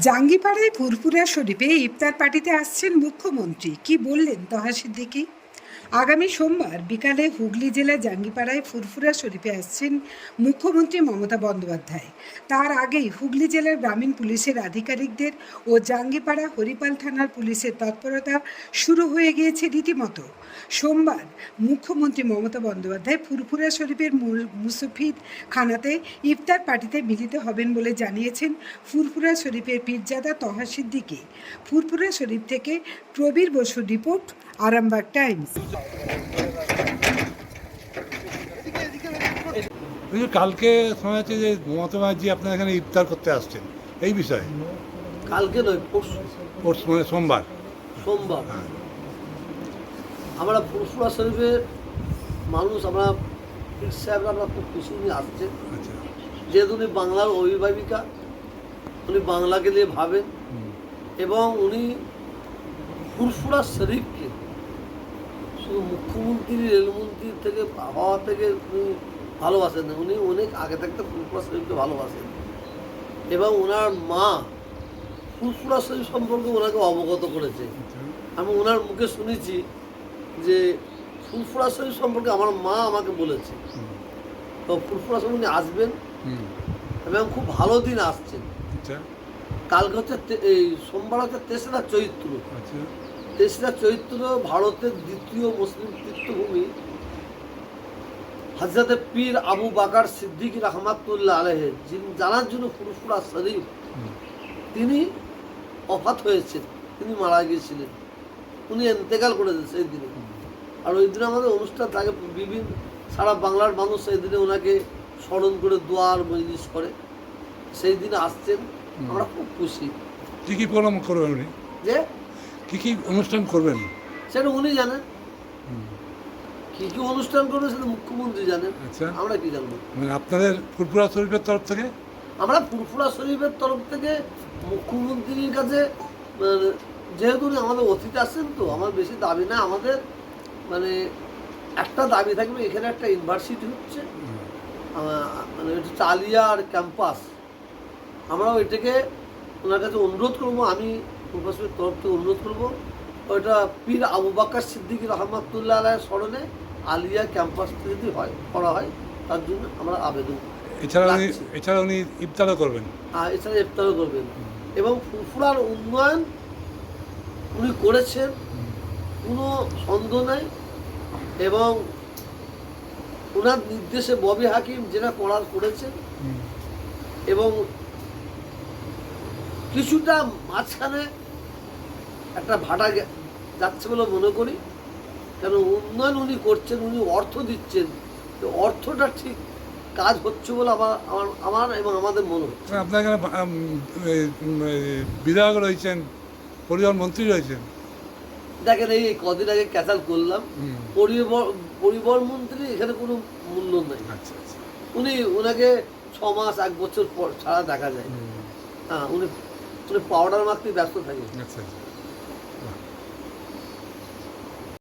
জাঙ্গিপাড়ায় ফুরফুরা শরীফে ইফতার পার্টিতে আসছেন মুখ্যমন্ত্রী। কি বললেন তহা সিদ্দিকি আগামী সোমবার বিকালে হুগলি জেলার জাঙ্গিপাড়ায় ফুরফুরা শরীফে আসছেন মুখ্যমন্ত্রী মমতা বন্দ্যোপাধ্যায়। তার আগেই হুগলি জেলার গ্রামীণ পুলিশের আধিকারিকদের ও জাঙ্গিপাড়া হরিপাল থানার পুলিশের তৎপরতা শুরু হয়ে গিয়েছে রীতিমতো। সোমবার মুখ্যমন্ত্রী মমতা বন্দ্যোপাধ্যায় ফুরফুরা শরীফের মুসফিদ খানাতে ইফতার পার্টিতে মিলিত হবেন বলে জানিয়েছেন ফুরফুরা শরীফের পীরজাদা তহা সিদ্দিকি ফুরফুরা শরীফ থেকে প্রবীর বসুর রিপোর্ট আরামবাগ টাইমস কালকে শোনা যাচ্ছে যে মমতা ব্যানার্জি আপনার এখানে ইফতার করতে আসছেন এই বিষয়ে? কালকে নয় পরশু। পরশু মানে সোমবার। সোমবার। হ্যাঁ। আমরা ফুরফুরা শরীফের মানুষ আমরা পীর সাহেবরা আমরা খুব খুশি উনি আসছেন। আচ্ছা। যেহেতু উনি বাংলার অভিভাবিকা উনি বাংলাকে নিয়ে ভাবেন। এবং উনি ফুরফুরা শরীফকে শুধু মুখ্যমন্ত্রী রেলমন্ত্রীর থেকে হওয়া থেকে উনি ভালোবাসেন। না উনি অনেক আগে থাকতে ফুরফুরা শরীফকে ভালোবাসেন। এবং ওনার মা ফুরফুরা শরীফ সম্পর্কে ওনাকে অবগত করেছে। আমি ওনার মুখে শুনেছি যে ফুরফুরা শরীফ সম্পর্কে আমার মা আমাকে বলেছে। তো ফুরফুরা শরীফ উনি আসবেন। এবং খুব ভালো দিন আসছেন। আচ্ছা। কালকে হচ্ছে এই সোমবার হচ্ছে তেসরা চৈত্র। আচ্ছা। তেসরা চৈত্র ভারতের দ্বিতীয় মুসলিম তীর্থভূমি। হাজরতে পীর আবু বাকার সিদ্দিক রহমাতুল্লাহ আলহে যিনি জানার জন্য ফুরফুরা শরীফ তিনি অফাত হয়েছেন। তিনি মারা গিয়েছিলেন। উনি এন্তেকাল করেছেন সেই দিনে। আর ওই দিনে আমাদের অনুষ্ঠান থাকে বিভিন্ন সারা বাংলার মানুষ সেই দিনে ওনাকে স্মরণ করে দোয়ার মজলিস করে। সেই দিনে আসছেন। আমরা খুব খুশি। কী কী প্রোগ্রাম করবেন উনি? যে কী কী অনুষ্ঠান করবেন? সেটা উনি জানেন। কি কি অনুষ্ঠান করবেন সেটা মুখ্যমন্ত্রী জানেন। আচ্ছা। আমরা কি জানব? মানে আপনাদের ফুরফুরা শরীফের তরফ থেকে? আমরা ফুরফুরা শরীফের তরফ থেকে মুখ্যমন্ত্রীর কাছে মানে, যেহেতু উনি আমাদের অতিথি আসছেন তো আমার বেশি দাবি না আমাদের মানে একটা দাবি থাকবে এখানে একটা ইউনিভার্সিটি হচ্ছে। মানে ওইটা চালিয়া ক্যাম্পাস। আমরা ওইটাকে ওনার কাছে অনুরোধ করব আমি প্রফেসরের তরফ থেকে অনুরোধ করব। ওইটা পীর আবু বাক্কার সিদ্দিকী রহমাতুল্লাহ আলাহ স্মরণে আলিয়া ক্যাম্পাস যদি হয় করা হয় তার জন্য আমরা আবেদন এছাড়া উনি এছাড়া উনি ইফতারও করবেন? আর এছাড়া ইফতারও করবেন। এবং ফুরফুরার উন্নয়ন উনি করেছেন কোনো সন্দেহ নাই। এবং ওনার নির্দেশে ববি হাকিম যেটা করার করেছেন। এবং কিছুটা মাঝখানে একটা ভাটা যাচ্ছে বলে মনে করি। কেন উন্নয়ন উনি করছেন উনি অর্থ দিচ্ছেন। তো অর্থটা ঠিক কাজ হচ্ছে বলে আমার আমার আমার এবং আমাদের মনে হচ্ছে। মানে আপনার এখানে বিধায়ক রয়েছেন পরিবহন মন্ত্রী রয়েছেন। দেখেন এই কদিন আগে ক্যাচাল করলাম। পরিবহন মন্ত্রী এখানে কোনো মূল্য নেই। আচ্ছা আচ্ছা। উনি ওনাকে ছ মাস এক বছর পর ছাড়া দেখা যায়। হ্যাঁ উনি উনি পাউডার মাখতে ব্যস্ত থাকেন। আচ্ছা।